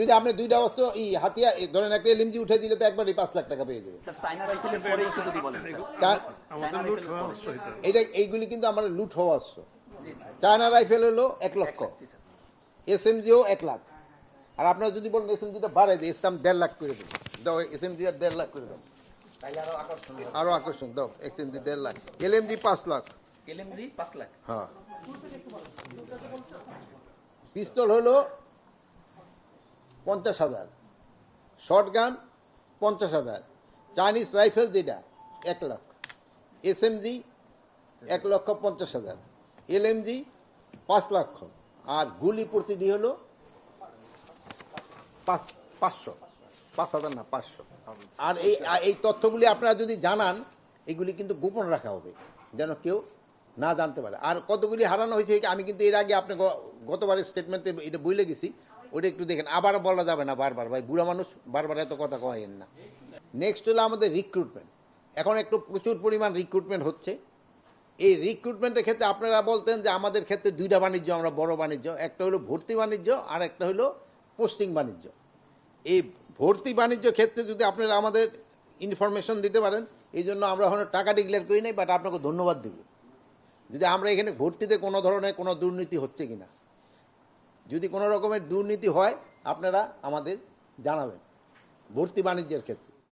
যদি আপনি দুইটা অস্ত্র এই হাতিয়া ধরেন একটা এলএমজি উঠে দিলে তো একবারই পাঁচ লাখ টাকা পেয়ে যাবে। স্যার চাইনা রাইফেলের পরে একটু যদি বলেন স্যার। আমাদের লুট রাইফেলের হওয়া পরে। অবশ্য হইতে হবে। এটা এইগুলি কিন্তু আমার লুট হওয়া অস্ত্র। চায়না রাইফেল হলো এক লক্ষ। জি স্যার। এস এম জিও এক লাখ। আর আপনারা যদি বলেন এস এম জিটা বাড়াই দিই ইসলাম দেড় লাখ করে দেবো। দাও এস এম জি দেড় লাখ করে দাও। আরও আকর্ষণ দাও এস এম জি দেড় লাখ। এল এম জি পাঁচ লাখ। এলএমজি পাঁচ লাখ? হ্যাঁ। পিস্তল হলো পঞ্চাশ হাজার। শর্ট গান পঞ্চাশ হাজার। চাইনিজ রাইফেল যেটা এক লাখ। এস এম জি, এক লক্ষ পঞ্চাশ হাজার। এল এম জি, পাঁচ লক্ষ। আর গুলি প্রতিটি হলো পাঁচ, পাঁচশো। পাঁচ হাজার না, পাঁচশো। আর এই এই তথ্যগুলি আপনারা যদি জানান, এগুলি কিন্তু গোপন রাখা হবে, যেন কেউ না জানতে পারে। আর কতগুলি হারানো হয়েছে, আমি কিন্তু এর আগে আপনি গতবারের স্টেটমেন্টে এটা বইলে গেছি। ওটা একটু দেখেন আবার বলা যাবে না বারবার। ভাই, বুড়া মানুষ বারবার এত কথা কয়েন না। নেক্সট হলো আমাদের রিক্রুটমেন্ট এখন একটু প্রচুর পরিমাণ রিক্রুটমেন্ট হচ্ছে। এই রিক্রুটমেন্টের ক্ষেত্রে আপনারা বলতেন যে আমাদের ক্ষেত্রে দুইটা বাণিজ্য, আমরা বড় বাণিজ্য। একটা হলো ভর্তি বাণিজ্য, আর একটা হলো পোস্টিং বাণিজ্য। এই ভর্তি বাণিজ্য ক্ষেত্রে যদি আপনারা আমাদের ইনফরমেশন দিতে পারেন, এই জন্য আমরা এখন টাকা ডিক্লেয়ার করি নাই বাট আপনাকে ধন্যবাদ দেব। যদি আমরা এখানে ভর্তিতে কোনো ধরনের কোনো দুর্নীতি হচ্ছে কিনা। যদি কোনো রকমের দুর্নীতি হয় আপনারা আমাদের জানাবেন। ভর্তি বাণিজ্যের ক্ষেত্রে।